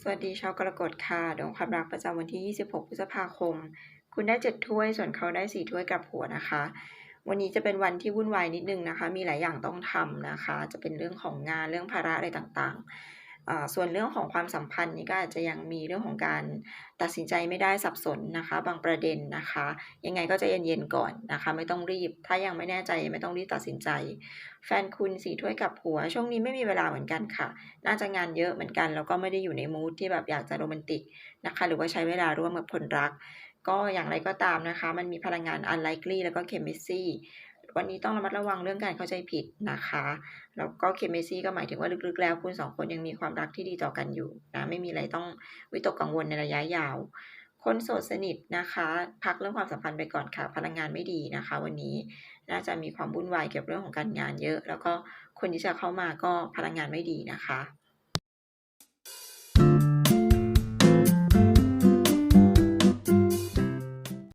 สวัสดีชาวกรกฎค่ะดวงความรักประจำวันที่ 26 พฤษภาคม คุณได้ 7 ถ้วย ส่วนเขาได้ 4 ถ้วยกับหัวนะคะ วันนี้จะเป็นวันที่วุ่นวายนิดนึงนะคะ มีหลายอย่างต้องทำนะคะ จะเป็นเรื่องของงานเรื่องภาระอะไรต่างๆอ่า ส่วนเรื่องของความสัมพันธ์นี่ก็อาจจะยังมีเรื่องของการตัดสินใจไม่ได้สับสนนะคะ บางประเด็นนะคะ ยังไงก็จะเย็นๆก่อนนะคะ ไม่ต้องรีบ ถ้ายังไม่แน่ใจไม่ต้องรีบตัดสินใจ แฟนคุณสี่ถ้วยกับหัว ช่วงนี้ไม่มีเวลาเหมือนกันค่ะ น่าจะงานเยอะเหมือนกัน แล้วก็ไม่ได้อยู่ในมูดที่แบบอยากจะโรแมนติกนะคะ หรือว่าใช้เวลาร่วมกับคนรัก ก็อย่างไรก็ตามนะคะ มันมีพลังงาน unlikely แล้วก็ chemistry วันนี้ต้องระมัดระวังเรื่องการเข้าใจผิดนะคะ แล้วก็ chemistry ก็หมายถึงว่าลึกๆแล้วคุณสองคนยังมีความรักที่ดีต่อกันอยู่นะไม่มีอะไรต้องวิตกกังวลในระยะยาว คนโสดสนิทนะคะ พักเรื่องความสัมพันธ์ไปก่อนค่ะ พลังงานไม่ดีนะคะ วันนี้น่าจะมีความวุ่นวายเกี่ยวกับเรื่องของการงานเยอะ แล้วก็คนที่จะเข้ามาก็พลังงานไม่ดีนะคะ